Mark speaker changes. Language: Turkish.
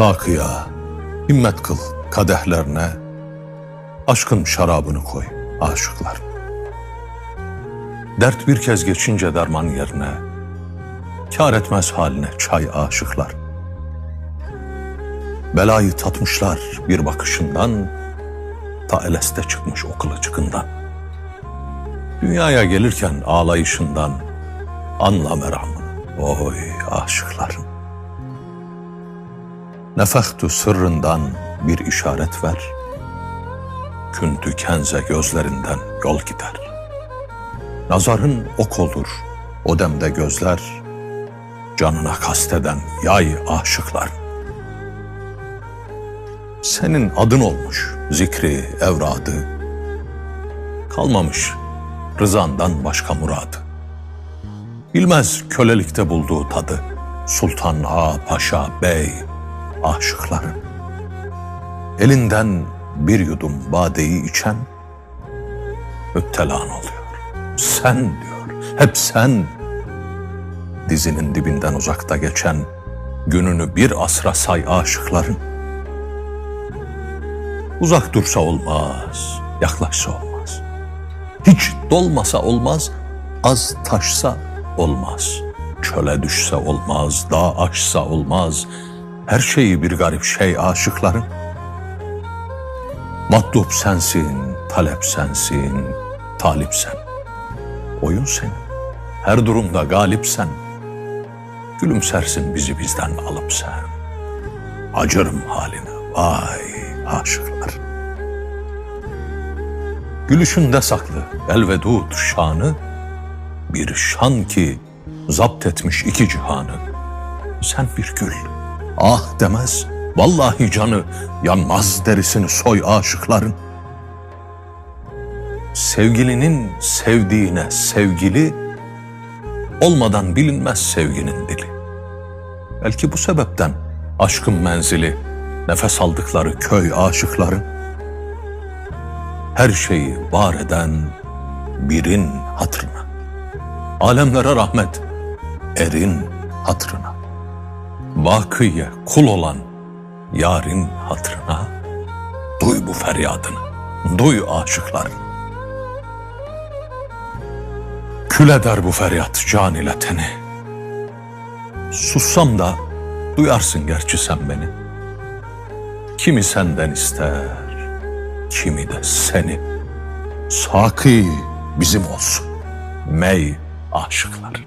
Speaker 1: Sakıya, himmet kıl kadehlerine, aşkın şarabını koy aşıklar. Dert bir kez geçince derman yerine, kar etmez haline çay aşıklar. Belayı tatmışlar bir bakışından, ta eleste çıkmış o kılıçkından. Dünyaya gelirken ağlayışından, anla meramını, oy aşıklarım. Nefehtu sırrından bir işaret ver. Küntü kenze gözlerinden yol gider. Nazarın ok olur, o demde gözler. Canına kasteden yay aşıklar. Senin adın olmuş zikri, evradı. Kalmamış rızandan başka muradı. Bilmez kölelikte bulduğu tadı. Sultan, ağa, paşa, bey, aşıkların. Elinden bir yudum badeyi içen müptelan oluyor. Sen diyor, hep sen. Dizinin dibinden uzakta geçen gününü bir asra say aşıkların. Uzak dursa olmaz, yaklaşsa olmaz. Hiç dolmasa olmaz, az taşsa olmaz. Çöle düşse olmaz, dağ aşsa olmaz. Her şeyi bir garip şey aşıkların. Matlub sensin, talep sensin, talip sen. Oyun senin, her durumda galip sen. Gülümsersin bizi bizden alıp sen. Acırım haline, vay aşıklar. Gülüşünde saklı elvedud şanı, bir şan ki zapt etmiş iki cihanı. Sen bir gül, ah demez, vallahi canı yanmaz derisini soy aşıkların. Sevgilinin sevdiğine sevgili, olmadan bilinmez sevginin dili. Belki bu sebepten aşkın menzili, nefes aldıkları köy aşıkların, her şeyi var eden birin hatırına, alemlere rahmet, erin hatırına, vakıya kul olan yarın hatırına, duy bu feryadını, duy aşıklar. Kül eder bu feryat can ile teni. Sussam da duyarsın gerçi sen beni. Kimi senden ister, kimi de seni. Saki bizim olsun, mey aşıklar.